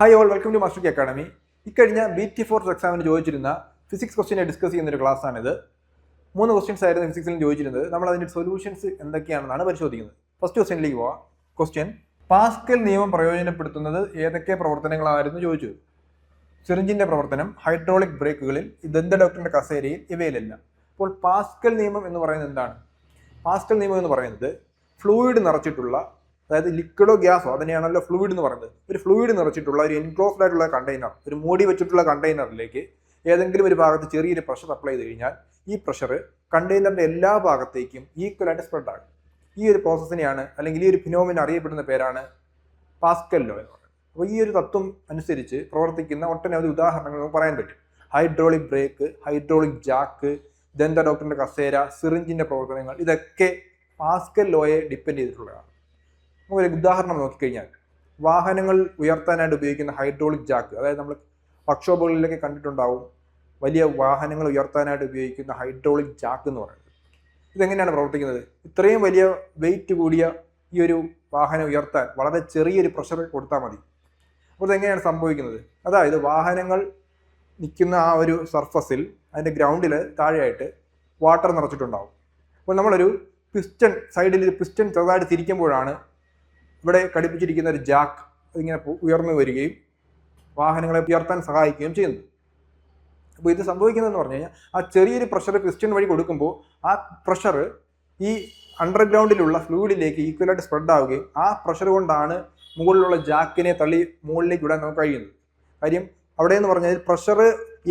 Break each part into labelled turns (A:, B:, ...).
A: Hi all welcome to master academy ഇക്കഴിഞ്ഞ B T fourth എക്സാമിന് ചോദിച്ചിരുന്ന ഫിസിക്സ് ക്വസ്റ്റിനെ ഡിസ്കസ് ചെയ്യുന്ന ഒരു ക്ലാസ്സാണിത് മൂന്ന് ക്വസ്റ്റ്യൻസ് ആയിരുന്നു ഫിസിക്സിൽ ചോദിച്ചിരുന്നത്. നമ്മൾ അതിന്റെ സൊല്യൂഷൻസ് എന്തൊക്കെയാണെന്നാണ് പരിശോധിക്കുന്നത്. ഫസ്റ്റ് ക്വസ്റ്റ്യനിലേക്ക് പോവാം. ക്വസ്റ്റ്യൻ പാസ്കൽ നിയമം പ്രയോജനപ്പെടുത്തുന്നത് ഏതൊക്കെ പ്രവർത്തനങ്ങളായിരുന്നു ചോദിച്ചു. സിറിഞ്ചിന്റെ പ്രവർത്തനം ഹൈഡ്രോളിക് ബ്രേക്കുകളിൽ ദന്ത ഡോക്ടറിന്റെ കസേരയിൽ ഇവയിലല്ല. അപ്പോൾ പാസ്കൽ നിയമം എന്ന് പറയുന്നത് എന്താണ്? പാസ്കൽ നിയമം എന്ന് പറയുന്നത് ഫ്ലൂയിഡ് നിറച്ചിട്ടുള്ള അതായത് ലിക്വിഡോ ഗ്യാസോ അതിനെയാണല്ലോ ഫ്ലൂയിഡ് എന്ന് പറയുന്നത്. ഒരു ഫ്ലൂയിഡ് നിറച്ചിട്ടുള്ള ഒരു എൻക്ലോസ്ഡ് ആയിട്ടുള്ള കണ്ടെയ്നർ ഒരു മൂടി വെച്ചിട്ടുള്ള കണ്ടെയ്നറിലേക്ക് ഏതെങ്കിലും ഒരു ഭാഗത്ത് ചെറിയൊരു പ്രഷർ അപ്ലൈ ചെയ്ത് കഴിഞ്ഞാൽ ഈ പ്രഷർ കണ്ടെയ്നറിന്റെ എല്ലാ ഭാഗത്തേക്കും ഈക്വൽ ആയിട്ട് സ്പ്രെഡ് ആകും. ഈ ഒരു പ്രോസസ്സിനെയാണ് അല്ലെങ്കിൽ ഈ ഒരു ഫിനോമിന അറിയപ്പെടുന്ന പേരാണ് പാസ്കൽ എന്ന് പറയുന്നത്. അപ്പോൾ ഈ ഒരു തത്വം അനുസരിച്ച് പ്രവർത്തിക്കുന്ന ഒട്ടനവധി ഉദാഹരണങ്ങൾ നമുക്ക് പറയാൻ പറ്റും. ഹൈഡ്രോളിക് ബ്രേക്ക് ഹൈഡ്രോളിക് ജാക്ക് ദന്ത ഡോക്ടറിന്റെ കസേര സിറിഞ്ചിന്റെ പ്രവർത്തനങ്ങൾ ഇതൊക്കെ പാസ്കൽ ലോയെ ഡിപ്പെൻഡ് ചെയ്തിട്ടുള്ളതാണ്. നമുക്കൊരു ഉദാഹരണം നോക്കിക്കഴിഞ്ഞാൽ വാഹനങ്ങൾ ഉയർത്താനായിട്ട് ഉപയോഗിക്കുന്ന ഹൈഡ്രോളിക് ജാക്ക് അതായത് നമ്മൾ വർക്ക്ഷോപ്പുകളിലൊക്കെ കണ്ടിട്ടുണ്ടാവും വലിയ വാഹനങ്ങൾ ഉയർത്താനായിട്ട് ഉപയോഗിക്കുന്ന ഹൈഡ്രോളിക് ജാക്ക് എന്ന് പറയുന്നത്. ഇതെങ്ങനെയാണ് പ്രവർത്തിക്കുന്നത്? ഇത്രയും വലിയ വെയിറ്റ് കൂടിയ ഈ ഒരു വാഹനം ഉയർത്താൻ വളരെ ചെറിയൊരു പ്രഷർ കൊടുത്താൽ മതി. അപ്പോൾ ഇതെങ്ങനെയാണ് സംഭവിക്കുന്നത്? അതായത് വാഹനങ്ങൾ നിൽക്കുന്ന ആ ഒരു സർഫസിൽ അതിന്റെ ഗ്രൗണ്ടിൽ താഴെയായിട്ട് വാട്ടർ നിറച്ചിട്ടുണ്ടാവും. അപ്പോൾ നമ്മളൊരു പിസ്റ്റൺ സൈഡിൽ ഒരു പിസ്റ്റൺ ചെറുതായിട്ട് തിരിക്കുമ്പോഴാണ് ഇവിടെ ഘടിപ്പിച്ചിരിക്കുന്ന ഒരു ജാക്ക് ഇങ്ങനെ ഉയർന്നു വരികയും വാഹനങ്ങളെ ഉയർത്താൻ സഹായിക്കുകയും ചെയ്യുന്നു. അപ്പോൾ ഇത് സംഭവിക്കുന്നതെന്ന് പറഞ്ഞു കഴിഞ്ഞാൽ ആ ചെറിയൊരു പ്രഷർ പിസ്റ്റൺ വഴി കൊടുക്കുമ്പോൾ ആ പ്രഷർ ഈ അണ്ടർഗ്രൗണ്ടിലുള്ള ഫ്ലൂയിഡിലേക്ക് ഈക്വലായിട്ട് സ്പ്രെഡ് ആവുകയും ആ പ്രഷർ കൊണ്ടാണ് മുകളിലുള്ള ജാക്കിനെ തള്ളി മുകളിലേക്ക് വിടാൻ നമുക്ക് കഴിയുന്നത്. കാര്യം അവിടെ എന്ന് പറഞ്ഞാൽ പ്രഷർ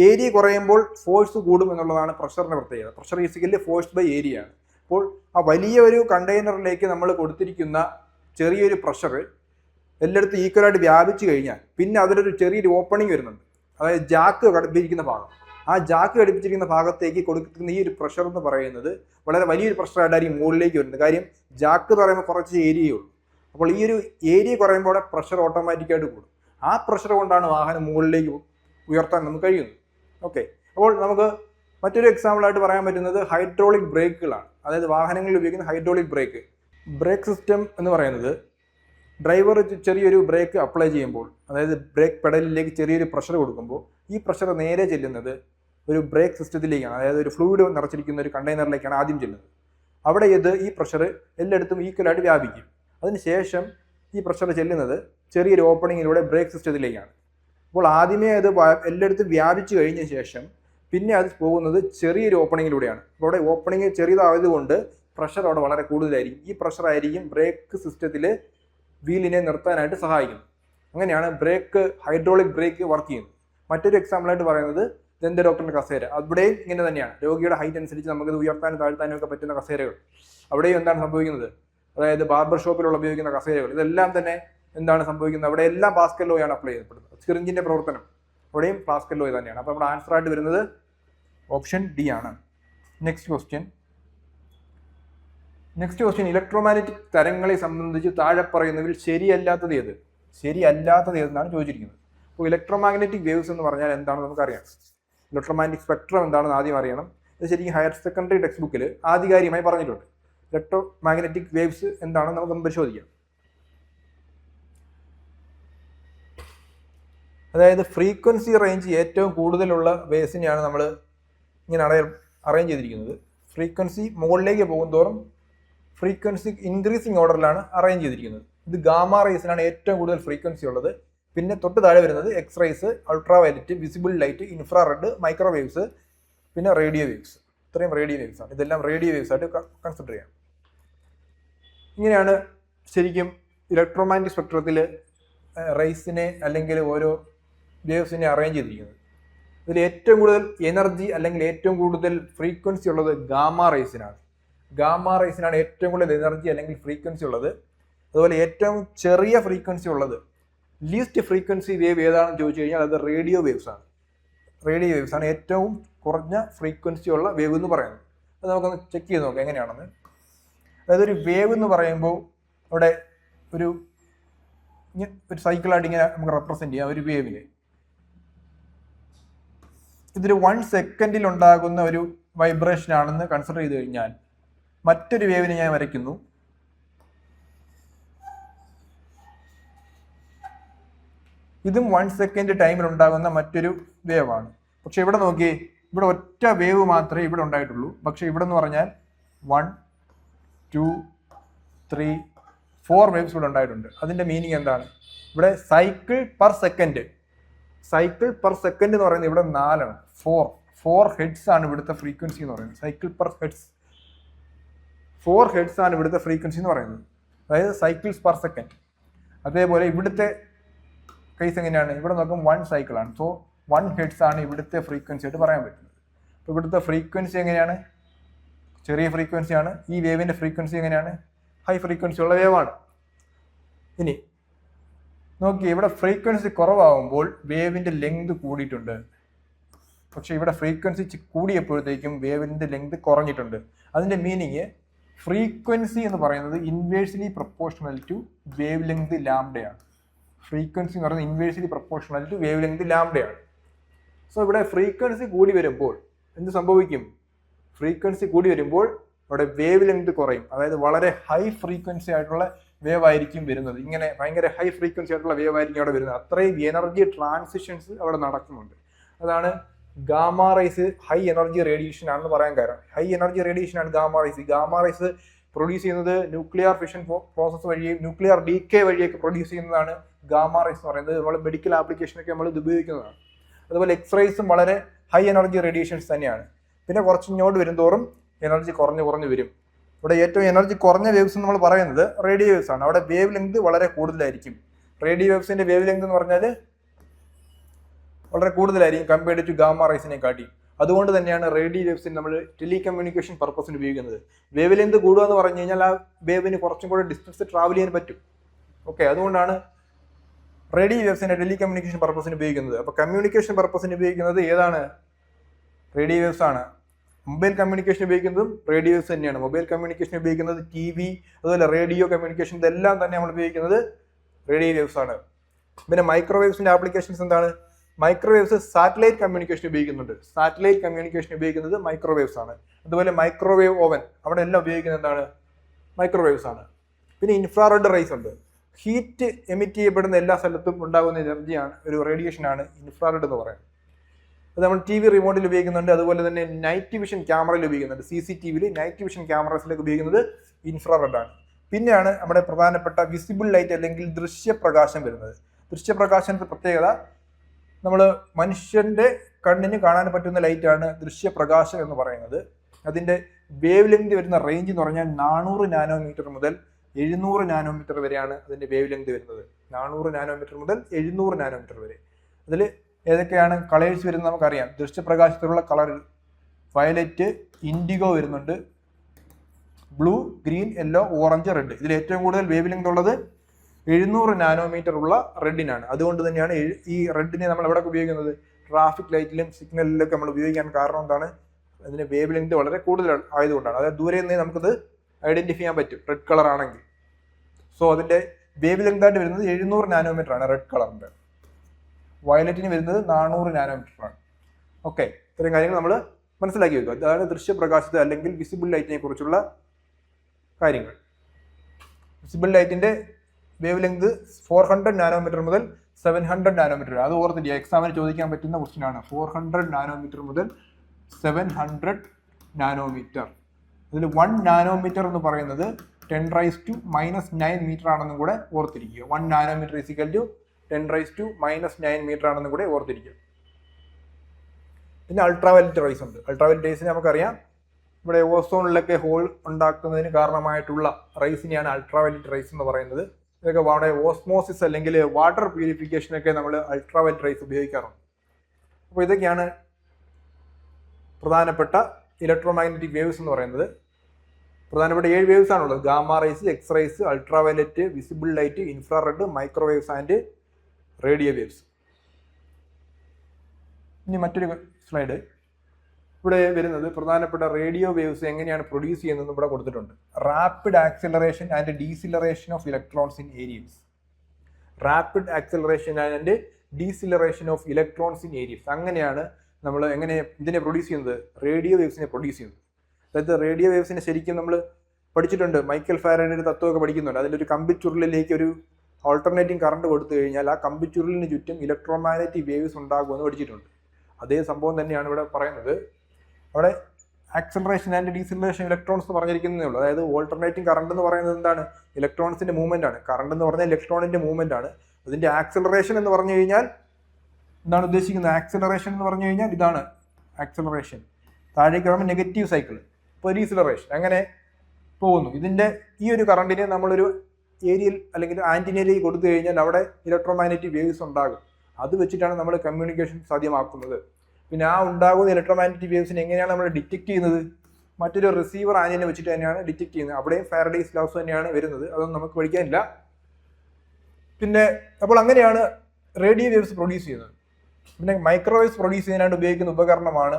A: ഏരിയ കുറയുമ്പോൾ ഫോഴ്സ് കൂടും എന്നുള്ളതാണ് പ്രഷറിന്റെ പ്രത്യേകത. Pressure is equally force by area ആണ്. അപ്പോൾ ആ വലിയ ഒരു കണ്ടെയ്നറിലേക്ക് നമ്മൾ കൊടുത്തിരിക്കുന്ന ചെറിയൊരു പ്രഷർ എല്ലായിടത്തും ഈക്വലായിട്ട് വ്യാപിച്ചു കഴിഞ്ഞാൽ പിന്നെ അതിലൊരു ചെറിയൊരു ഓപ്പണിംഗ് വരുന്നുണ്ട്. അതായത് ജാക്ക് ഘടിപ്പിച്ചിരിക്കുന്ന ഭാഗം. ആ ജാക്ക് ഘടിപ്പിച്ചിരിക്കുന്ന ഭാഗത്തേക്ക് കൊടുക്കുന്ന ഈ ഒരു പ്രഷർ എന്ന് പറയുന്നത് വളരെ വലിയൊരു പ്രഷറായിട്ടായിരിക്കും മുകളിലേക്ക് വരുന്നത്. കാര്യം ജാക്ക് എന്ന് പറയുമ്പോൾ കുറച്ച് ഏരിയയേ ഉള്ളൂ. അപ്പോൾ ഈ ഒരു ഏരിയ കുറയുമ്പോൾ പ്രഷർ ഓട്ടോമാറ്റിക്കായിട്ട് കൂടും. ആ പ്രഷർ കൊണ്ടാണ് വാഹനം മുകളിലേക്ക് ഉയർത്താൻ നമുക്ക് കഴിയുന്നത്. ഓക്കെ അപ്പോൾ നമുക്ക് മറ്റൊരു എക്സാമ്പിളായിട്ട് പറയാൻ പറ്റുന്നത് ഹൈഡ്രോളിക് ബ്രേക്കുകളാണ് അതായത് വാഹനങ്ങളിൽ ഉപയോഗിക്കുന്ന ഹൈഡ്രോളിക് ബ്രേക്ക് ബ്രേക്ക് സിസ്റ്റം എന്ന് പറയുന്നത് ഡ്രൈവർ ചെറിയൊരു ബ്രേക്ക് അപ്ലൈ ചെയ്യുമ്പോൾ അതായത് ബ്രേക്ക് പെഡലിലേക്ക് ചെറിയൊരു പ്രഷർ കൊടുക്കുമ്പോൾ ഈ പ്രഷർ നേരെ ചെല്ലുന്നത് ഒരു ബ്രേക്ക് സിസ്റ്റത്തിലേക്കാണ് അതായത് ഒരു ഫ്ലൂയിഡ് നിറച്ചിരിക്കുന്ന ഒരു കണ്ടെയ്നറിലേക്കാണ് ആദ്യം ചെല്ലുന്നത്. അവിടെ ഇത് ഈ പ്രഷർ എല്ലായിടത്തും ഈക്വലായിട്ട് വ്യാപിക്കും. അതിനുശേഷം ഈ പ്രഷർ ചെല്ലുന്നത് ചെറിയൊരു ഓപ്പണിങ്ങിലൂടെ ബ്രേക്ക് സിസ്റ്റത്തിലേക്കാണ് അപ്പോൾ ആദ്യമേ അത് എല്ലായിടത്തും വ്യാപിച്ചു കഴിഞ്ഞ ശേഷം പിന്നെ അത് പോകുന്നത് ചെറിയൊരു ഓപ്പണിങ്ങിലൂടെയാണ് അപ്പോൾ അവിടെ ഓപ്പണിങ് ചെറിയതായതുകൊണ്ട് പ്രഷർ അവിടെ വളരെ കൂടുതലായിരിക്കും. ഈ പ്രഷർ ആയിരിക്കും ബ്രേക്ക് സിസ്റ്റത്തിൽ വീലിനെ നിർത്താനായിട്ട് സഹായിക്കും. അങ്ങനെയാണ് ബ്രേക്ക് ഹൈഡ്രോളിക് ബ്രേക്ക് വർക്ക് ചെയ്യുന്നത്. മറ്റൊരു എക്സാമ്പിളായിട്ട് പറയുന്നത് ദന്ത ഡോക്ടറിന്റെ കസേര. അവിടെയും ഇങ്ങനെ തന്നെയാണ്. രോഗിയുടെ ഹൈറ്റ് അനുസരിച്ച് നമുക്കിത് ഉയർത്താനും താഴ്ത്താനും ഒക്കെ പറ്റുന്ന കസേരകൾ. അവിടെയും എന്താണ് സംഭവിക്കുന്നത്? അതായത് ബാർബർ ഷോപ്പിലുള്ള ഉപയോഗിക്കുന്ന കസേരകൾ. ഇതെല്ലാം തന്നെ എന്താണ് സംഭവിക്കുന്നത്? അവിടെ എല്ലാം പാസ്കൽ ലോയാണ് അപ്ലൈ ചെയ്യപ്പെടുന്നത്. സിറിഞ്ചിന്റെ പ്രവർത്തനം. അവിടെയും പാസ്കൽ ലോ തന്നെയാണ്. അപ്പോൾ നമ്മുടെ ആൻസർ ആയിട്ട് വരുന്നത് ഓപ്ഷൻ ഡി ആണ്. Next question next question electromagnetic തരങ്ങളെ സംബന്ധിച്ച് താഴെ പറയുന്നതിൽ ശരിയല്ലാത്തത് ഏത്? ശരിയല്ലാത്തത് ഏതെന്നാണ് ചോദിച്ചിരിക്കുന്നത്. അപ്പോൾ ഇലക്ട്രോമാഗ്നറ്റിക് വേവ്സ് എന്ന് പറഞ്ഞാൽ എന്താണെന്ന് നമുക്കറിയാം. ഇലക്ട്രോമാഗ്നറ്റിക് സ്പെക്ട്രം എന്താണെന്ന് ആദ്യം അറിയണം. ഇത് ശരിക്കും ഹയർ സെക്കൻഡറി ടെക്സ്റ്റ് ബുക്കിൽ ആധികാരികമായി പറഞ്ഞിട്ടുണ്ട്. ഇലക്ട്രോ മാഗ്നറ്റിക് വേവ്സ് എന്താണെന്ന് നമുക്ക് പരിശോധിക്കാം. അതായത് ഫ്രീക്വൻസി റേഞ്ച് ഏറ്റവും കൂടുതലുള്ള വേവ്സിനെയാണ് നമ്മൾ ഇങ്ങനെ അറേഞ്ച് ചെയ്തിരിക്കുന്നത്. ഫ്രീക്വൻസി മുകളിലേക്ക് പോകുന്തോറും ഫ്രീക്വൻസി ഇൻക്രീസിങ് ഓർഡറിലാണ് അറേഞ്ച് ചെയ്തിരിക്കുന്നത്. ഇത് ഗാമ റേസിനാണ് ഏറ്റവും കൂടുതൽ ഫ്രീക്വൻസി ഉള്ളത്. പിന്നെ തൊട്ട് താഴെ വരുന്നത് X rays ultraviolet visible light infrared microwaves പിന്നെ റേഡിയോ വേവ്സ് ഇത്രയും റേഡിയോ വേവ്സ് ആണ്. ഇതെല്ലാം റേഡിയോ വേവ്സ് ആയിട്ട് കൺസിഡർ ചെയ്യാം. ഇങ്ങനെയാണ് ശരിക്കും ഇലക്ട്രോമാഗ്നറ്റിക് സ്പെക്ട്രത്തിൽ റേസിനെ അല്ലെങ്കിൽ ഓരോ വേവ്സിനെ അറേഞ്ച് ചെയ്തിരിക്കുന്നത്. ഇതിൽ ഏറ്റവും കൂടുതൽ എനർജി അല്ലെങ്കിൽ ഏറ്റവും കൂടുതൽ ഫ്രീക്വൻസി ഉള്ളത് ഗാമ റേസിനാണ് ഗാമ റേസിനാണ് ഏറ്റവും കൂടുതൽ എനർജി അല്ലെങ്കിൽ ഫ്രീക്വൻസി ഉള്ളത്. അതുപോലെ ഏറ്റവും ചെറിയ ഫ്രീക്വൻസി ഉള്ളത് ലീസ്റ്റ് ഫ്രീക്വൻസി വേവ് ഏതാണെന്ന് ചോദിച്ചു കഴിഞ്ഞാൽ അത് റേഡിയോ വേവ്സ് ആണ്. റേഡിയോ വേവ്സ് ആണ് ഏറ്റവും കുറഞ്ഞ ഫ്രീക്വൻസി ഉള്ള വേവ് എന്ന് പറയുന്നത്. അത് നമുക്കൊന്ന് ചെക്ക് ചെയ്ത് നോക്കാം എങ്ങനെയാണെന്ന്. അതായത് ഒരു വേവ് എന്ന് പറയുമ്പോൾ അവിടെ ഒരു ഒരു സൈക്കിളായിട്ട് ഇങ്ങനെ നമുക്ക് റെപ്രസെന്റ് ചെയ്യാം ഒരു വേവിനെ. ഇതൊരു വൺ സെക്കൻഡിൽ ഉണ്ടാകുന്ന ഒരു വൈബ്രേഷൻ ആണെന്ന് കൺസിഡർ ചെയ്ത് കഴിഞ്ഞാൽ മറ്റൊരു വേവിനെ ഞാൻ വരയ്ക്കുന്നു. ഇതും വൺ സെക്കൻഡ് ടൈമിൽ ഉണ്ടാകുന്ന മറ്റൊരു വേവ് ആണ് പക്ഷെ ഇവിടെ നോക്കിയേ ഇവിടെ ഒറ്റ വേവ് മാത്രമേ ഇവിടെ ഉണ്ടായിട്ടുള്ളൂ. പക്ഷെ ഇവിടെ എന്ന് പറഞ്ഞാൽ one two three four waves ഇവിടെ ഉണ്ടായിട്ടുണ്ട്. അതിന്റെ മീനിങ് എന്താണ്? ഇവിടെ cycle per second cycle per second എന്ന് പറയുന്നത് ഇവിടെ നാലാണ്. ഫോർ ഫോർ ഹെഡ്സ് ആണ് ഇവിടുത്തെ ഫ്രീക്വൻസി എന്ന് പറയുന്നത്. Cycle per hertz four hertz ആണ് ഇവിടുത്തെ ഫ്രീക്വൻസി എന്ന് പറയുന്നത്. അതായത് സൈക്കിൾസ് പെർ സെക്കൻഡ് അതേപോലെ ഇവിടുത്തെ കേസ് എങ്ങനെയാണ്? ഇവിടെ നോക്കും വൺ സൈക്കിൾ ആണ്. സോ വൺ ഹെഡ്സ് ആണ് ഇവിടുത്തെ ഫ്രീക്വൻസി ആയിട്ട് പറയാൻ പറ്റുന്നത്. അപ്പോൾ ഇവിടുത്തെ ഫ്രീക്വൻസി എങ്ങനെയാണ്? ചെറിയ ഫ്രീക്വൻസി ആണ്. ഈ വേവിന്റെ ഫ്രീക്വൻസി എങ്ങനെയാണ്? ഹൈ ഫ്രീക്വൻസി ഉള്ള വേവാണ് ഇനി നോക്കി ഇവിടെ ഫ്രീക്വൻസി കുറവാകുമ്പോൾ വേവിന്റെ ലെങ്ത് കൂടിയിട്ടുണ്ട്. പക്ഷേ ഇവിടെ ഫ്രീക്വൻസി കൂടിയപ്പോഴത്തേക്കും വേവിന്റെ ലെങ്ത് കുറഞ്ഞിട്ടുണ്ട്. അതിന്റെ മീനിങ് ഫ്രീക്വൻസി എന്ന് പറയുന്നത് inversely proportional to wavelength ലാംഡയാണ് ഫ്രീക്വൻസി എന്ന് പറയുന്നത് inversely proportional to wavelength ലാംഡയാണ് സോ ഇവിടെ ഫ്രീക്വൻസി കൂടി വരുമ്പോൾ എന്ത് സംഭവിക്കും? ഫ്രീക്വൻസി കൂടി വരുമ്പോൾ ഇവിടെ വേവ് ലെങ്ത് കുറയും. അതായത് വളരെ ഹൈ ഫ്രീക്വൻസി ആയിട്ടുള്ള വേവ് ആയിരിക്കും വരുന്നത്. ഇങ്ങനെ ഭയങ്കര ഹൈ ഫ്രീക്വൻസി ആയിട്ടുള്ള വേവ് ആയിരിക്കും അവിടെ വരുന്നത്. അത്രയും എനർജി ട്രാൻസിഷൻസ് അവിടെ നടക്കുന്നുണ്ട്. അതാണ് gamma rays high energy radiation ആണെന്ന് പറയാൻ കാരണം. ഹൈ എനർജി റേഡിയേഷൻ ആണ് gamma rays. Gamma rays produce ചെയ്യുന്നത് ന്യൂക്ലിയർ ഫിഷൻ പ്രോസസ് വഴിയും ന്യൂക്ലിയർ ഡി കെ വഴിയൊക്കെ പ്രൊഡ്യൂസ് ചെയ്യുന്നതാണ് ഗാമ റൈസ് എന്ന് പറയുന്നത്. നമ്മൾ മെഡിക്കൽ ആപ്ലിക്കേഷനൊക്കെ നമ്മൾ ഇത് ഉപയോഗിക്കുന്നതാണ്. അതുപോലെ എക്സ്റേസും വളരെ ഹൈ എനർജി റേഡിയേഷൻസ് തന്നെയാണ്. പിന്നെ കുറച്ച് ഇങ്ങോട്ട് വരുംതോറും എനർജി കുറഞ്ഞു കുറഞ്ഞു വരും. ഇവിടെ ഏറ്റവും എനർജി കുറഞ്ഞ വേവ്സ് നമ്മൾ പറയുന്നത് റേഡിയോ വേവ്സ് ആണ്. അവിടെ വേവ് ലെങ്ത് വളരെ കൂടുതലായിരിക്കും. റേഡിയോ വേവ്സിന്റെ വേവ് ലെങ്ത് എന്ന് പറഞ്ഞാൽ വളരെ കൂടുതലായിരിക്കും കമ്പയർഡ് ടു ഗാമ റൈസിനെ കാട്ടി. അതുകൊണ്ട് തന്നെയാണ് റേഡിയോ വേവ്സിന് നമ്മൾ ടെലി കമ്മ്യൂണിക്കേഷൻ പർപ്പസിന് ഉപയോഗിക്കുന്നത്. വേവ് ലെന്ത് കൂടുക എന്ന് പറഞ്ഞു കഴിഞ്ഞാൽ ആ വേവിന് കുറച്ചും കൂടെ ഡിസ്റ്റൻസ് ട്രാവൽ ചെയ്യാൻ പറ്റും. ഓക്കെ അതുകൊണ്ടാണ് റേഡിയോ വേവ്സിനെ ടെലി കമ്മ്യൂണിക്കേഷൻ പർപ്പസിന് ഉപയോഗിക്കുന്നത്. അപ്പോൾ കമ്മ്യൂണിക്കേഷൻ പർപ്പസിന് ഉപയോഗിക്കുന്നത് ഏതാണ്? റേഡിയോ വേവ്സ് ആണ്. മൊബൈൽ കമ്മ്യൂണിക്കേഷൻ ഉപയോഗിക്കുന്നതും റേഡിയോ വേവ്സ് തന്നെയാണ്. മൊബൈൽ കമ്മ്യൂണിക്കേഷൻ ഉപയോഗിക്കുന്നത് ടി വി അതുപോലെ റേഡിയോ കമ്മ്യൂണിക്കേഷൻ ഇതെല്ലാം തന്നെ നമ്മൾ ഉപയോഗിക്കുന്നത് റേഡിയോ വേവ്സ് ആണ്. പിന്നെ മൈക്രോവേവ്സിന്റെ ആപ്ലിക്കേഷൻസ് എന്താണ്? മൈക്രോവേവ്സ് സാറ്റലൈറ്റ് കമ്മ്യൂണിക്കേഷൻ ഉപയോഗിക്കുന്നുണ്ട്. സാറ്റലൈറ്റ് കമ്മ്യൂണിക്കേഷൻ ഉപയോഗിക്കുന്നത് മൈക്രോവേവ്സ് ആണ്. അതുപോലെ മൈക്രോവേവ് ഓവൻ അവിടെ എല്ലാം ഉപയോഗിക്കുന്നത് എന്താണ്? മൈക്രോവേവ്സ് ആണ്. പിന്നെ ഇൻഫ്രാറെഡ് റൈസ് ഉണ്ട്. ഹീറ്റ് എമിറ്റ് ചെയ്യപ്പെടുന്ന എല്ലാ സ്ഥലത്തും ഉണ്ടാകുന്ന എനർജിയാണ് ഒരു റേഡിയേഷൻ ആണ് ഇൻഫ്രാറെഡ് എന്ന് പറയുന്നത്. അത് നമ്മൾ ടി വി റിമോട്ടിൽ ഉപയോഗിക്കുന്നുണ്ട്. അതുപോലെ തന്നെ നൈറ്റ് വിഷൻ ക്യാമറയിൽ ഉപയോഗിക്കുന്നുണ്ട്. സി സി ടി വിയിൽ നൈറ്റ് വിഷൻ ക്യാമറസിലേക്ക് ഉപയോഗിക്കുന്നത് ഇൻഫ്രാറെഡ് ആണ്. പിന്നെയാണ് നമ്മുടെ പ്രധാനപ്പെട്ട വിസിബിൾ ലൈറ്റ് അല്ലെങ്കിൽ ദൃശ്യപ്രകാശം വരുന്നത്. ദൃശ്യപ്രകാശത്തിന്റെ പ്രത്യേകത നമ്മൾ മനുഷ്യന്റെ കണ്ണിന് കാണാൻ പറ്റുന്ന ലൈറ്റാണ് ദൃശ്യപ്രകാശം എന്ന് പറയുന്നത്. അതിന്റെ വേവ് ലെങ്ത് വരുന്ന റേഞ്ച് എന്ന് പറഞ്ഞാൽ നാനൂറ് നാനോമീറ്റർ മുതൽ എഴുന്നൂറ് നാനോമീറ്റർ വരെയാണ് അതിന്റെ വേവ് ലെങ്ത് വരുന്നത്. നാനൂറ് നാനോമീറ്റർ മുതൽ എഴുന്നൂറ് നാനോമീറ്റർ വരെ. അതിൽ ഏതൊക്കെയാണ് കളേഴ്സ് വരുന്നത് നമുക്കറിയാം. ദൃശ്യപ്രകാശത്തിലുള്ള കളർ വയലറ്റ് ഇൻഡിഗോ വരുന്നുണ്ട്. Blue green yellow orange red ഇതിൽ ഏറ്റവും കൂടുതൽ വേവ് ലെങ്ത് ഉള്ളത് എഴുന്നൂറ് നാനോമീറ്റർ ഉള്ള റെഡിനാണ്. അതുകൊണ്ട് തന്നെയാണ് ഈ റെഡിനെ നമ്മൾ എവിടെ ഉപയോഗിക്കുന്നത്? ട്രാഫിക് ലൈറ്റിലും സിഗ്നലിലൊക്കെ നമ്മൾ ഉപയോഗിക്കാൻ കാരണം എന്താണ്? അതിന് വേവ് ലെങ്ത് വളരെ കൂടുതൽ ആയതുകൊണ്ടാണ്. അതായത് ദൂരെ നിന്ന് നമുക്കത് ഐഡന്റിഫൈ ചെയ്യാൻ പറ്റും റെഡ് കളർ ആണെങ്കിൽ. സോ അതിന്റെ വേവ് ലെങ്ത് ആയിട്ട് വരുന്നത് എഴുന്നൂറ് നാനോമീറ്റർ ആണ് റെഡ് കളറിന്റെ വയലറ്റിന് വരുന്നത് നാനൂറ് നാനോമീറ്റർ ആണ് ഓക്കെ ഇത്രയും കാര്യങ്ങൾ നമ്മൾ മനസ്സിലാക്കി വെക്കുക. അതാണ് ദൃശ്യപ്രകാശത്തെ അല്ലെങ്കിൽ വിസിബിൾ ലൈറ്റിനെ കുറിച്ചുള്ള കാര്യങ്ങൾ. വിസിബിൾ ലൈറ്റിന്റെ wavelength four hundred nanometre മുതൽ സെവൻ ഹൺഡ്രഡ് നാനോമീറ്റർ അത് ഓർത്തില്ല എക്സാമിന് ചോദിക്കാൻ പറ്റുന്ന ക്വസ്റ്റ്യൻ ആണ്. ഫോർ ഹൺഡ്രഡ് നാനോമീറ്റർ മുതൽ സെവൻ ഹൺഡ്രഡ് നാനോമീറ്റർ അതിൽ വൺ നാനോമീറ്റർ എന്ന് പറയുന്നത് ten raise to minus nine metre ആണെന്നും കൂടെ ഓർത്തിരിക്കുക. One nanometre is equal to ten raise to minus nine metre ആണെന്നും കൂടെ ഓർത്തിരിക്കുക. പിന്നെ അൾട്രാവയലറ്റ് റൈസ് ഉണ്ട്. അൾട്രാവയലറ്റ് റൈസിനെ നമുക്കറിയാം. ഇവിടെ ഓസോണിലൊക്കെ ഹോൾ ഉണ്ടാക്കുന്നതിന് കാരണമായിട്ടുള്ള റൈസിനെയാണ് അൾട്രാവയലറ്റ് റൈസ് എന്ന് പറയുന്നത്. ഇതൊക്കെ വളരെ ഓസ്മോസിസ് അല്ലെങ്കിൽ വാട്ടർ പ്യൂരിഫിക്കേഷനൊക്കെ നമ്മൾ അൾട്രാവയലറ്റ് റൈസ് ഉപയോഗിക്കാറുണ്ട്. അപ്പോൾ ഇതൊക്കെയാണ് പ്രധാനപ്പെട്ട ഇലക്ട്രോമാഗ്നറ്റിക് വേവ്സ് എന്ന് പറയുന്നത്. പ്രധാനപ്പെട്ട ഏഴ് വേവ്സ് ആണുള്ളത്. Gamma rays X rays ultraviolet visible light infrared microwaves and radio waves ഇനി മറ്റൊരു സ്ലൈഡ് ഇവിടെ വരുന്നത് പ്രധാനപ്പെട്ട റേഡിയോ വേവ്സ് എങ്ങനെയാണ് പ്രൊഡ്യൂസ് ചെയ്യുന്നത് ഇവിടെ കൊടുത്തിട്ടുണ്ട്. Rapid acceleration and deceleration of electrons in aerials rapid acceleration and deceleration of electrons in aerials അങ്ങനെയാണ് നമ്മൾ എങ്ങനെ ഇതിനെ പ്രൊഡ്യൂസ് ചെയ്യുന്നത്? റേഡിയോ വേവ്സിനെ പ്രൊഡ്യൂസ് ചെയ്യുന്നത്. അതായത് റേഡിയോ വേവ്സിനെ ശരിക്കും നമ്മൾ പഠിച്ചിട്ടുണ്ട്. മൈക്കൽ ഫാരഡിന്റെ തത്വമൊക്കെ പഠിക്കുന്നുണ്ട്. അതിലൊരു കമ്പിച്ചുരുളിലേക്ക് ഒരു ഓൾട്ടർനേറ്റിംഗ് കറണ്ട് കൊടുത്തു കഴിഞ്ഞാൽ ആ കമ്പിച്ചുരുളിന് ചുറ്റും ഇലക്ട്രോമാഗ്നറ്റിക് വേവ്സ് ഉണ്ടാകുമെന്ന് പഠിച്ചിട്ടുണ്ട്. അതേ സംഭവം തന്നെയാണ് ഇവിടെ പറയുന്നത്. അവിടെ ആക്സലറേഷൻ ആൻഡ് ഡീസിലറേഷൻ ഇലക്ട്രോൺസ് എന്ന് പറഞ്ഞിരിക്കുന്നതേ ഉള്ളൂ. അതായത് ഓൾട്ടർനേറ്റിംഗ് കറണ്ട് എന്ന് പറയുന്നത് എന്താണ്? ഇലക്ട്രോൺസിന്റെ മൂവ്മെന്റ് ആണ്. കറണ്ട് എന്ന് പറഞ്ഞാൽ ഇലക്ട്രോണിന്റെ മൂവ്മെന്റ് ആണ്. അതിന്റെ ആക്സലറേഷൻ എന്ന് പറഞ്ഞു കഴിഞ്ഞാൽ എന്താണ് ഉദ്ദേശിക്കുന്നത്? ആക്സലറേഷൻ എന്ന് പറഞ്ഞു കഴിഞ്ഞാൽ ഇതാണ് ആക്സലറേഷൻ താഴേക്ക് പറയുമ്പോൾ നെഗറ്റീവ് സൈക്കിൾ ഇപ്പോൾ ഡീസിലറേഷൻ അങ്ങനെ പോകുന്നു. ഇതിന്റെ ഈ ഒരു കറണ്ടിനെ നമ്മളൊരു ഏരിയയിൽ അല്ലെങ്കിൽ ആന്റിനയിലേക്ക് കൊടുത്തു കഴിഞ്ഞാൽ അവിടെ ഇലക്ട്രോമാഗ്നറ്റിക് വേവ്സ് ഉണ്ടാകും. അത് വെച്ചിട്ടാണ് നമ്മൾ കമ്മ്യൂണിക്കേഷൻ സാധ്യമാക്കുന്നത്. പിന്നെ ആ ഉണ്ടാകുന്ന ഇലക്ട്രോമാഗ്നറ്റിക് വേവ്സിനെ എങ്ങനെയാണ് നമ്മൾ ഡിറ്റക്ട് ചെയ്യുന്നത്? മറ്റൊരു റിസീവർ ആന്റിനെ വെച്ചിട്ട് തന്നെയാണ് ഡിറ്റക്ട് ചെയ്യുന്നത്. അവിടെയും ഫാരഡേസ് ലോസ് തന്നെയാണ് വരുന്നത്. അതൊന്നും നമുക്ക് പഠിക്കാനില്ല. പിന്നെ അപ്പോൾ അങ്ങനെയാണ് റേഡിയോ വേവ്സ് പ്രൊഡ്യൂസ് ചെയ്യുന്നത്. പിന്നെ മൈക്രോവേവ്സ് പ്രൊഡ്യൂസ് ചെയ്യാനായിട്ട് ഉപയോഗിക്കുന്ന ഉപകരണമാണ്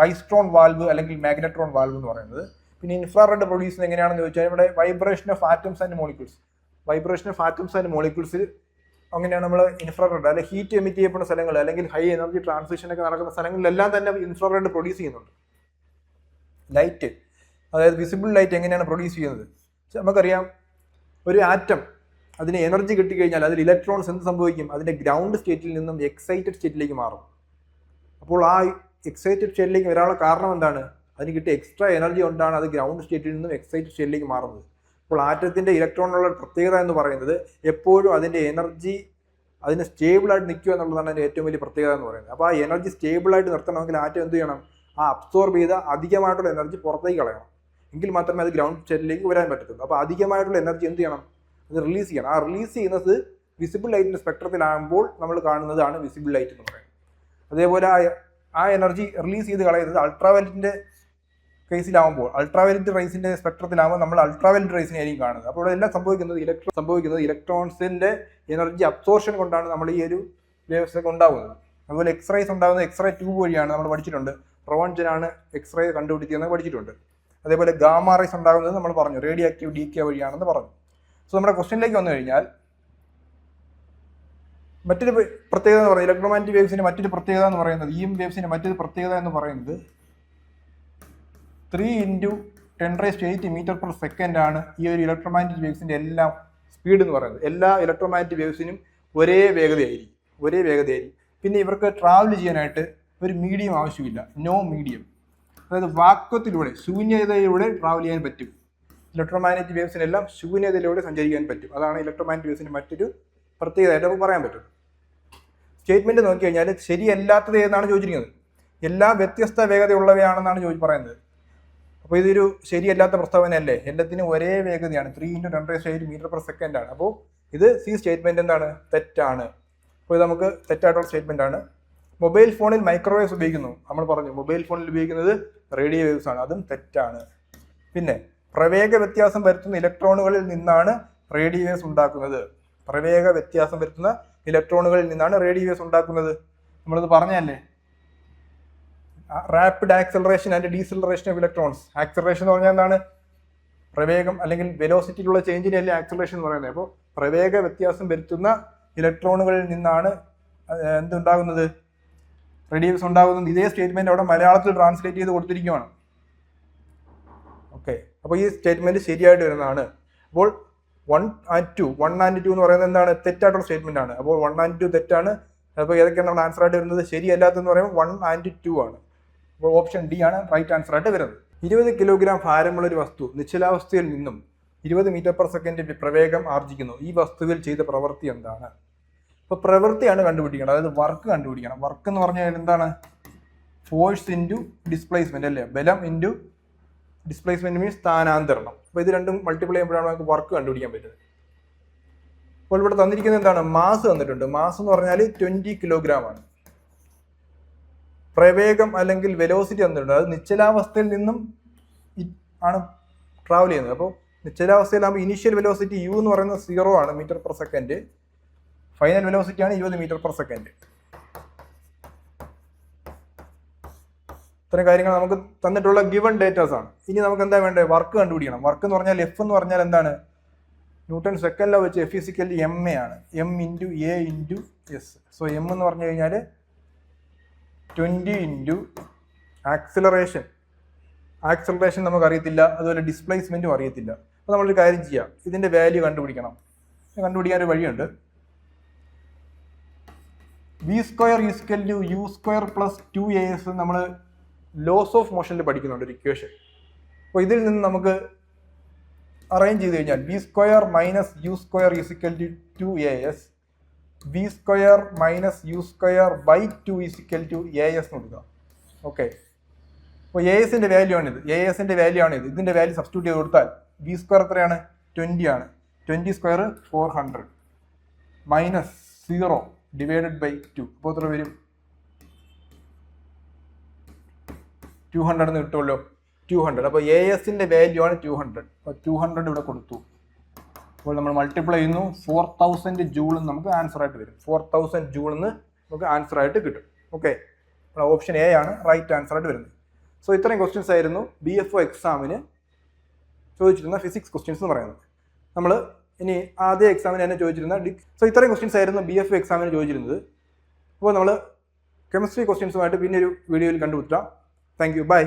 A: റൈസ്ട്രോൺ വാൽവ് അല്ലെങ്കിൽ മാഗ്നട്രോൺ വാൽവ് എന്ന് പറയുന്നത്. പിന്നെ ഇൻഫ്രാറെഡ് പ്രൊഡ്യൂസ് എങ്ങനെയാണെന്ന് ചോദിച്ചാൽ ഇവിടെ vibration of atoms and molecules vibration of atoms and മോളിക്യൂൾസിൽ അങ്ങനെയാണ് നമ്മൾ ഇൻഫ്രാറെഡ് അല്ലെങ്കിൽ ഹീറ്റ് എമിറ്റ് ചെയ്യപ്പെടുന്ന സ്ഥലങ്ങൾ അല്ലെങ്കിൽ ഹൈ എനർജി ട്രാൻസ്മിഷൻ ഒക്കെ നടക്കുന്ന സ്ഥലങ്ങളിലെല്ലാം തന്നെ ഇൻഫ്രാറെഡ് പ്രൊഡ്യൂസ് ചെയ്യുന്നുണ്ട്. ലൈറ്റ് അതായത് വിസിബിൾ ലൈറ്റ് എങ്ങനെയാണ് പ്രൊഡ്യൂസ് ചെയ്യുന്നത്? നമുക്കറിയാം ഒരു ആറ്റം അതിന് എനർജി കിട്ടിക്കഴിഞ്ഞാൽ അതിൽ ഇലക്ട്രോൺസ് എന്ത് സംഭവിക്കും? അതിന്റെ ഗ്രൗണ്ട് സ്റ്റേറ്റിൽ നിന്നും എക്സൈറ്റഡ് സ്റ്റേറ്റിലേക്ക് മാറും. അപ്പോൾ ആ എക്സൈറ്റഡ് സ്റ്റേറ്റിലേക്ക് വരാനുള്ള കാരണം എന്താണ്? അതിന് കിട്ടിയ എക്സ്ട്രാ എനർജി കൊണ്ടാണ് അത് ഗ്രൗണ്ട് സ്റ്റേറ്റിൽ നിന്നും എക്സൈറ്റഡ് സ്റ്റേറ്റിലേക്ക് മാറുന്നത്. അപ്പോൾ ആറ്റത്തിന്റെ ഇലക്ട്രോണിനുള്ള പ്രത്യേകത എന്ന് പറയുന്നത് എപ്പോഴും അതിന്റെ എനർജി അതിന് സ്റ്റേബിളായിട്ട് നിൽക്കുക എന്നുള്ളതാണ് അതിന്റെ ഏറ്റവും വലിയ പ്രത്യേകത എന്ന് പറയുന്നത്. അപ്പോൾ ആ എനർജി സ്റ്റേബിളായിട്ട് നിർത്തണമെങ്കിൽ ആറ്റം എന്ത് ചെയ്യണം? ആ അബ്സോർബ് ചെയ്ത അധികമായിട്ടുള്ള എനർജി പുറത്തേക്ക് കളയണം. എങ്കിൽ മാത്രമേ അത് ഗ്രൗണ്ട് സ്റ്റേറ്റിലേക്ക് വരാൻ പറ്റത്തുള്ളൂ. അപ്പോൾ അധികമായിട്ടുള്ള എനർജി എന്ത് ചെയ്യണം? അത് റിലീസ് ചെയ്യണം. ആ റിലീസ് ചെയ്യുന്നത് വിസിബിൾ ലൈറ്റിന്റെ സ്പെക്ട്രത്തിലാകുമ്പോൾ നമ്മൾ കാണുന്നതാണ് വിസിബിൾ ലൈറ്റ് എന്ന് പറയുന്നത്. അതേപോലെ ആ ആ എനർജി റിലീസ് ചെയ്ത് കളയുന്നത് അൾട്രാവയലറ്റിന്റെ കേസിലാവുമ്പോൾ അൾട്രാവയലറ്റ് റൈസിന്റെ സ്പെക്ട്രത്തിലാവുമ്പോൾ നമ്മൾ അൾട്രാവയലറ്റ് റൈസിനെ ആയിരിക്കും കാണുന്നത്. അപ്പോൾ ഇവിടെ എല്ലാം സംഭവിക്കുന്നത് ഇലക്ട്രോ സംഭവിക്കുന്നത് ഇലക്ട്രോൺസിന്റെ എനർജി അബ്സോർഷൻ കൊണ്ടാണ് നമ്മൾ ഈ ഒരു വേവ്സ് ഉണ്ടാകുന്നത് അതുപോലെ എക്സ്റേസ് ഉണ്ടാകുന്നത് എക്സ്റേ ട്യൂബ് വഴിയാണ് നമ്മൾ പഠിച്ചിട്ടുണ്ട്. റോൺജനാണ് എക്സ്റേ കണ്ടുപിടിക്കുന്നത് പഠിച്ചിട്ടുണ്ട്. അതേപോലെ ഗാമ റൈസ് ഉണ്ടാകുന്നത് നമ്മൾ പറഞ്ഞു. റേഡിയോ ആക്റ്റീവ് ഡി കെ വഴിയാണെന്ന് പറഞ്ഞു. സോ നമ്മുടെ ക്വസ്റ്റ്യനിലേക്ക് വന്നു കഴിഞ്ഞാൽ മറ്റൊരു പ്രത്യേകത എന്ന് പറയുന്നത് ഇലക്ട്രോമാറ്റിക് വേവ്സിന്റെ മറ്റൊരു പ്രത്യേകത എന്ന് പറയുന്നത് ഇ എം വേവ്സിന്റെ മറ്റൊരു പ്രത്യേകത എന്ന് പറയുന്നത് three into ten raised eight metre per second ആണ് ഈ ഒരു ഇലക്ട്രോമാഗ്നറ്റിക് വേവ്സിന്റെ എല്ലാം സ്പീഡ് എന്ന് പറയുന്നത്. എല്ലാ ഇലക്ട്രോമാഗ്നറ്റിക് വേവ്സിനും ഒരേ വേഗതയായിരിക്കും. ഒരേ വേഗതയായിരിക്കും. പിന്നെ ഇവർക്ക് ട്രാവൽ ചെയ്യാനായിട്ട് ഒരു മീഡിയം ആവശ്യമില്ല. നോ മീഡിയം അതായത് വാക്വത്തിലൂടെ ശൂന്യതയിലൂടെ ട്രാവൽ ചെയ്യാൻ പറ്റും. ഇലക്ട്രോമാഗ്നറ്റിക് വേവ്സിനെല്ലാം ശൂന്യതയിലൂടെ സഞ്ചരിക്കാൻ പറ്റും. അതാണ് ഇലക്ട്രോമാഗ്നറ്റിക് വേവ്സിന്റെ മറ്റൊരു പ്രത്യേകതയായിട്ട് നമുക്ക് പറയാൻ പറ്റും. സ്റ്റേറ്റ്മെന്റ് നോക്കി കഴിഞ്ഞാൽ ശരിയല്ലാത്തത് ഏതാണ് ചോദിച്ചിരിക്കുന്നത്? എല്ലാ വ്യത്യസ്ത വേഗതയുള്ളവയാണെന്നാണ് ചോദി പറയുന്നത്. അപ്പോൾ ഇതൊരു ശരിയല്ലാത്ത പ്രസ്താവനയല്ലേ? എല്ലാത്തിനും ഒരേ വേഗതയാണ്. Three into ten raise eight metre per second ആണ്. അപ്പോൾ ഇത് സി സ്റ്റേറ്റ്മെന്റ് എന്താണ്? തെറ്റാണ്. അപ്പോൾ ഇത് നമുക്ക് തെറ്റായിട്ടുള്ള സ്റ്റേറ്റ്മെന്റ് ആണ്. മൊബൈൽ ഫോണിൽ മൈക്രോവേവ്സ് ഉപയോഗിക്കുന്നു. നമ്മൾ പറഞ്ഞു മൊബൈൽ ഫോണിൽ ഉപയോഗിക്കുന്നത് റേഡിയോ വേവ്സ് ആണ്. അതും തെറ്റാണ്. പിന്നെ പ്രവേഗ വ്യത്യാസം വരുത്തുന്ന ഇലക്ട്രോണുകളിൽ നിന്നാണ് റേഡിയോ വേവ്സ് ഉണ്ടാക്കുന്നത്. പ്രവേഗ വ്യത്യാസം വരുത്തുന്ന ഇലക്ട്രോണുകളിൽ നിന്നാണ് റേഡിയോ വേവ്സ് ഉണ്ടാക്കുന്നത്. നമ്മളിത് പറഞ്ഞതല്ലേ? Rapid acceleration and deceleration of electrons acceleration എന്ന് പറഞ്ഞാൽ എന്താണ്? പ്രവേഗം അല്ലെങ്കിൽ വെലോസിറ്റിയിലുള്ള ചേഞ്ചിനെയല്ലേ ആക്സലറേഷൻ എന്ന് പറയുന്നത്. അപ്പോൾ പ്രവേഗ വ്യത്യാസം വരുത്തുന്ന ഇലക്ട്രോണുകളിൽ നിന്നാണ് എന്തുണ്ടാകുന്നത്? റേഡിയോസ് ഉണ്ടാകുന്നത്. ഇതേ സ്റ്റേറ്റ്മെന്റ് അവിടെ മലയാളത്തിൽ ട്രാൻസ്ലേറ്റ് ചെയ്ത് കൊടുത്തിരിക്കുകയാണ് ഓക്കെ അപ്പോൾ ഈ സ്റ്റേറ്റ്മെന്റ് ശരിയായിട്ട് വരുന്നതാണ്. അപ്പോൾ one and two one and two എന്ന് പറയുന്നത് എന്താണ്? തെറ്റായിട്ടുള്ള സ്റ്റേറ്റ്മെന്റ് ആണ്. അപ്പോൾ വൺ ആൻഡ് ടു തെറ്റാണ്. അപ്പോൾ ഏതൊക്കെയാണ് നമ്മുടെ ആൻസർ ആയിട്ട് വരുന്നത്? ശരിയല്ലാത്തെന്ന് പറയുമ്പോൾ വൺ ആൻഡ് ടു ആണ്. ഓപ്ഷൻ ഡി ആണ് റൈറ്റ് ആൻസർ ആയിട്ട് വരുന്നത്. ഇരുപത് കിലോഗ്രാം ഭാരമുള്ള ഒരു വസ്തു നിശ്ചലാവസ്ഥയിൽ നിന്നും ഇരുപത് മീറ്റർ പെർ സെക്കൻഡ് പ്രവേഗം ആർജിക്കുന്നു. ഈ വസ്തുവിൽ ചെയ്ത പ്രവൃത്തി എന്താണ്? അപ്പോൾ പ്രവൃത്തിയാണ് കണ്ടുപിടിക്കേണ്ടത്. അതായത് വർക്ക് കണ്ടുപിടിക്കണം. വർക്ക് എന്ന് പറഞ്ഞാൽ എന്താണ്? ഫോഴ്സ് ഇന്റു ഡിസ്പ്ലേസ്മെന്റ് അല്ലേ? ബലം ഇന്റു ഡിസ്പ്ലേസ്മെന്റ് മീൻസ് സ്ഥാനാന്തരണം. അപ്പോൾ ഇത് രണ്ടും മൾട്ടിപ്ലൈ ചെയ്യുമ്പോഴാണ് നമുക്ക് വർക്ക് കണ്ടുപിടിക്കാൻ പറ്റുന്നത്. അപ്പോൾ ഇവിടെ തന്നിരിക്കുന്നത് എന്താണ്? മാസ് തന്നിട്ടുണ്ട്. മാസ് എന്ന് പറഞ്ഞാൽ ട്വന്റി കിലോഗ്രാം ആണ്. പ്രവേഗം അല്ലെങ്കിൽ വെലോസിറ്റി തന്നിട്ടുണ്ട് അത് നിശ്ചലാവസ്ഥയിൽ നിന്നും ആണ് ട്രാവൽ ചെയ്യുന്നത്. അപ്പോൾ നിശ്ചലാവസ്ഥയിലാകുമ്പോൾ ഇനീഷ്യൽ വെലോസിറ്റി യു എന്ന് പറയുന്നത് സീറോ ആണ് metre per second final velocity ആണ് ഇരുപത് മീറ്റർ പെർ സെക്കൻഡ് ഇത്തരം കാര്യങ്ങൾ നമുക്ക് തന്നിട്ടുള്ള ഗിവൺ ഡേറ്റാസ് ആണ്. ഇനി നമുക്ക് എന്താ വേണ്ടത്? വർക്ക് കണ്ടുപിടിക്കണം. വർക്ക് എന്ന് പറഞ്ഞാൽ എഫ് എന്ന് പറഞ്ഞാൽ എന്താണ്? ന്യൂട്ടൺ സെക്കൻഡ് ലോ വെച്ച് എഫ് ഫിസിക്കലി എം എ ആണ്. M into A into S so M എന്ന് പറഞ്ഞു കഴിഞ്ഞാൽ ട്വന്റി ഇന്റു ആക്സിലറേഷൻ. ആക്സിലറേഷൻ നമുക്കറിയത്തില്ല അതുപോലെ ഡിസ്പ്ലേസ്മെന്റും അറിയത്തില്ല. അപ്പോൾ നമ്മളൊരു കാര്യം ചെയ്യാം. ഇതിന്റെ വാല്യൂ കണ്ടുപിടിക്കണം. കണ്ടുപിടിക്കാൻ ഒരു വഴിയുണ്ട്. V square U to U square plus two A S നമ്മൾ ലോസ് ഓഫ് മോഷനിൽ പഠിക്കുന്നുണ്ട് ഒരു ഇക്വേഷൻ അപ്പോൾ ഇതിൽ നിന്ന് നമുക്ക് അറേഞ്ച് ചെയ്ത് കഴിഞ്ഞാൽ V square minus U square is equal to two A S V square minus U square by two is equal to A S എന്ന് കൊടുക്കുക. ഓക്കെ അപ്പോൾ എ എസിന്റെ വാല്യൂ ആണിത്. എ എസിന്റെ വാല്യൂ ആണിത്. ഇതിന്റെ വാല്യൂ സബ്സ്റ്റിറ്റ്യൂട്ട് ചെയ്ത് കൊടുത്താൽ വി സ്ക്വയർ എത്രയാണ്? ട്വന്റി ആണ്. Twenty square four hundred minus zero divided by two അപ്പോൾ എത്ര വരും? ടു ഹൺഡ്രഡ് എന്ന് കിട്ടുമല്ലോ ടു ഹൺഡ്രഡ് അപ്പോൾ എ എസിന്റെ വാല്യൂ ആണ് ടു ഹൺഡ്രഡ് അപ്പോൾ ടു ഹൺഡ്രഡ് ഇവിടെ കൊടുത്തു. അപ്പോൾ നമ്മൾ മൾട്ടിപ്ലൈ ചെയ്യുന്നു. ഫോർ തൗസൻഡ് ജൂൾ എന്ന് നമുക്ക് ആൻസർ ആയിട്ട് വരും. ഫോർ തൗസൻഡ് ജൂൾ എന്ന് നമുക്ക് ആൻസർ ആയിട്ട് കിട്ടും. ഓക്കെ ഓപ്ഷൻ എ ആണ് റൈറ്റ് ആൻസർ ആയിട്ട് വരുന്നത്. സോ ഇത്രയും ക്വസ്റ്റ്യൻസ് ആയിരുന്നു ബി എഫ് ഒ എക്സാമിന് ചോദിച്ചിരുന്ന ഫിസിക്സ് ക്വസ്റ്റ്യൻസ് എന്ന് പറയുന്നത്. നമ്മൾ ഇനി ആദ്യ എക്സാമിന് തന്നെ ചോദിച്ചിരുന്ന സോ ഇത്രയും ക്വസ്റ്റ്യൻസ് ആയിരുന്നു ബി എഫ് എക്സാമിന് ചോദിച്ചിരുന്നത്. അപ്പോൾ നമ്മൾ കെമിസ്ട്രി ക്വസ്റ്റ്യൻസുമായിട്ട് പിന്നെ ഒരു വീഡിയോയിൽ കണ്ടുപിടിക്കാം താങ്ക് യു ബൈ